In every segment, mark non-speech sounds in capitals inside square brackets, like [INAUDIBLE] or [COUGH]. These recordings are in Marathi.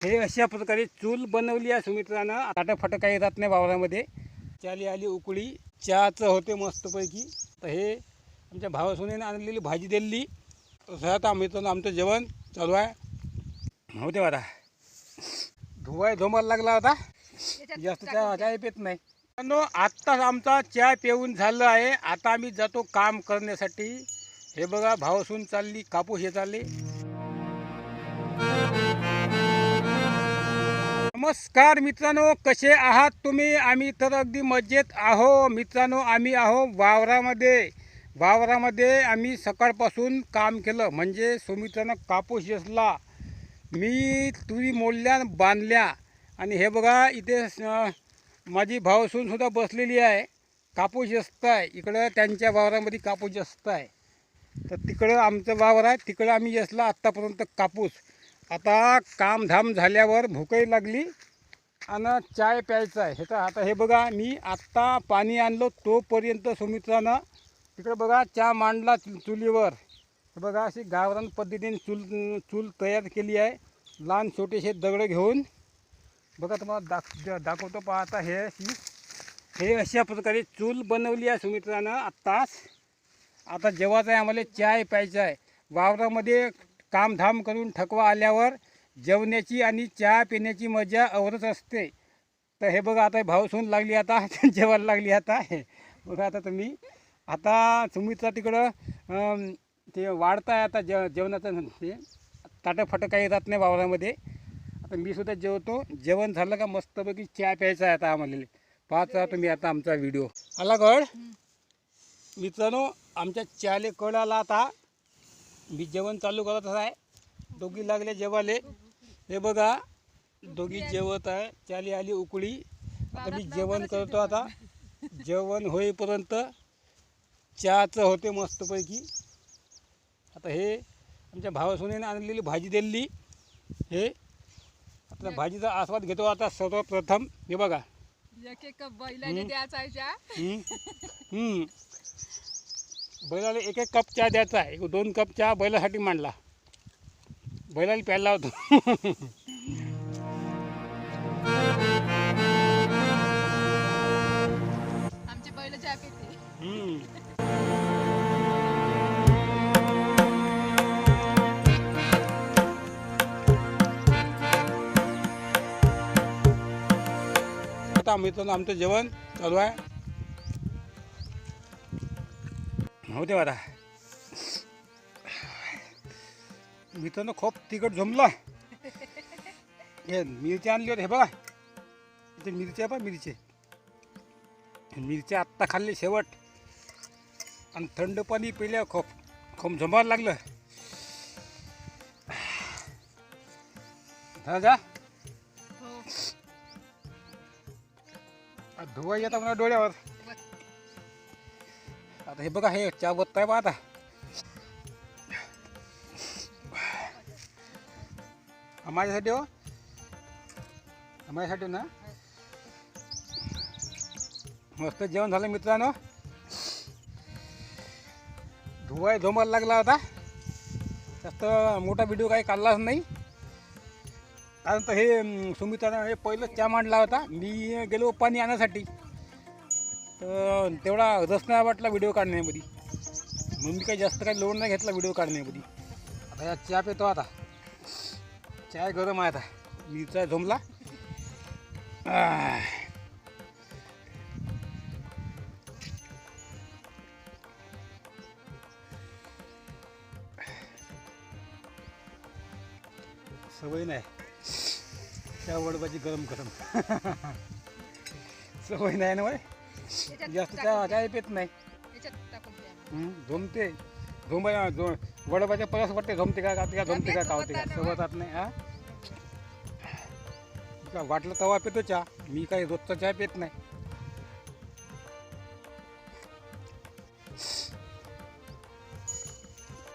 हे अशा प्रकारे चूल बनवली आहे सुमित्रानं. फाटाफाट काही राहत नाही वावरामध्ये. चाली आली उकळी. चहाचं होते मस्तपैकी. तर हे आमच्या भावासुनेनं आणलेली भाजी दिली. तसं आता मित्रांनो आमचं जेवण चालू आहे. होते आता धुवाय धोमायला लागला होता जास्त चहा चहा पेत नाही. मित्रांनो आत्ताच आमचा चहा पिऊन झालं आहे. आता आम्ही जातो काम करण्यासाठी. हे बघा भावसून चालली कापूस हे चालली. नमस्कार मित्रांनो कसे आहात तुम्ही? आम्ही तर अगदी मजेत आहो. मित्रांनो आम्ही आहो वावरामध्ये. वावरामध्ये आम्ही सकाळपासून काम केलं. म्हणजे सुमित्रानं कापूस येसला मी तुरी मोडल्या बांधल्या. आणि हे बघा इथे माझी भावसूनसुद्धा बसलेली आहे. कापूस जास्त आहे इकडं त्यांच्या वावरामध्ये कापूस जास्त आहे तर तिकडं आमचं वावर आहे. तिकडं आम्ही येसला आत्तापर्यंत कापूस. आता कामधाम झाल्यावर भूकही लागली. आणि चाय प्यायचा आहे. हे तर आता हे बघा मी आत्ता पाणी आणलो तोपर्यंत सुमित्रानं. तिकडं बघा चहा मांडला चुलीवर. बघा अशी गावरान पद्धतीने चूल चूल तयार केली आहे. लहान छोटेसे दगड घेऊन. बघा तुम्हाला दाख दाखवतो पाहता हे अशी. हे अशा प्रकारे चूल बनवली आहे सुमित्रानं आत्ताच. आता जेव्हाच आहे आम्हाला चाय प्यायचा आहे. वावरामध्ये कामधाम करून थकवा आल्यावर जेवण्याची आणि चहा पिण्याची मजा औरच असते. तर हे बघा आता भावसून लागली आता [LAUGHS] जेवायला लागली आता. बघा आता तुम्ही. आता तुम्हीचा तिकडं ते वाढताय आता जे जेवणाचं ते ताटंफाटं काही राहत नाही वावरामध्ये आता मी सुद्धा जेवतो. जेवण झालं का मस्तपैकी चहा प्यायचा आहे आता आम्हाला. पाहता तुम्ही आता आमचा व्हिडिओ. आला कळ? मित्रांनो आमच्या चहाले कळ आला आता. मी जेवण चालू करतच आहे. दोघी लागले जेवाले. हे बघा दोघी जेवत आहे. चाली आली उकळी. आता मी जेवण करतो आता. जेवण होईपर्यंत चहाचं होते मस्तपैकी. आता हे आमच्या भावासुनेनं आणलेली भाजी दिली. हे आता भाजीचा आस्वाद घेतो आता सर्वप्रथम. हे बघा. एक एक कप बैलाने द्यायचा आहे चहा. हम्म. हम्म. बैलाला एक एक कप चहा द्यायचा आहे. दोन कप चहा बैलासाठी मांडला. बैलाला प्यायला आमचे बैल हम्म. आता आमचं जेवण चालू आहे. होते आता मी तर खूप तिखट जमला. हे मिरची आणली होती हे बघा. इथे मिरची आहे बा मिरची. मिरच्या आत्ता खाल्ली शेवट. आणि थंड पाणी पिल्या खूप खूप झंबायला लागलं. जा. धुवा धुवाई म्हणा मला डोळ्यावर. आता हे बघा हे चहा बत्ता आहे बा आता. माझ्यासाठी हो. माझ्यासाठी ना. मस्त जेवण झालं मित्रांनो. धुवाय झोमायला लागला होता. जास्त मोठा व्हिडिओ काही काढलाच नाही. कारण तर हे सुमित्रानं हे पहिलं चहा मांडला होता. मी गेलो पाणी आणण्यासाठी तर तेवढा रस नाही वाटला व्हिडिओ काढण्यामध्ये. म्हणून मी काही जास्त काही लोड नाही घेतला व्हिडिओ काढण्यामध्ये. आता या चहा पितो आता. चहा गरम आहे आता. मिरचा झोमला. आह. सवय नाही. त्या वडबाची गरम गरम. [LAUGHS] सवय नाही ना वय जास्त द्या. काय पेत नाही. झोमते. झोंबा झो वडबाच्या परस वाटते झोमते का का का झोमते का कावते का सोबतात नाही हा? का वाटलं तवा पितो चहा. मी काही रोजचा चहा पित नाही.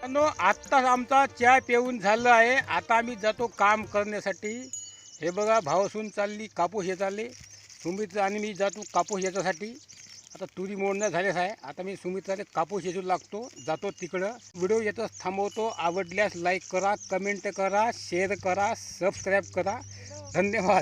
मित्रांनो, आत्ताच आमचा चहा पिऊन झालं आहे. आता आम्ही जातो काम करण्यासाठी. हे बघा भावसून चालली कापूस हे चालले. सुमित आणि मी जातो कापूस याच्यासाठी. आता तुरी मोडणं झालेच आहे. आता मी सुमित्राला कापूस येचू लागतो. जातो तिकडं. व्हिडिओ येतच थांबवतो. आवडल्यास लाईक करा कमेंट करा शेअर करा सबस्क्राईब करा. धन्यवाद.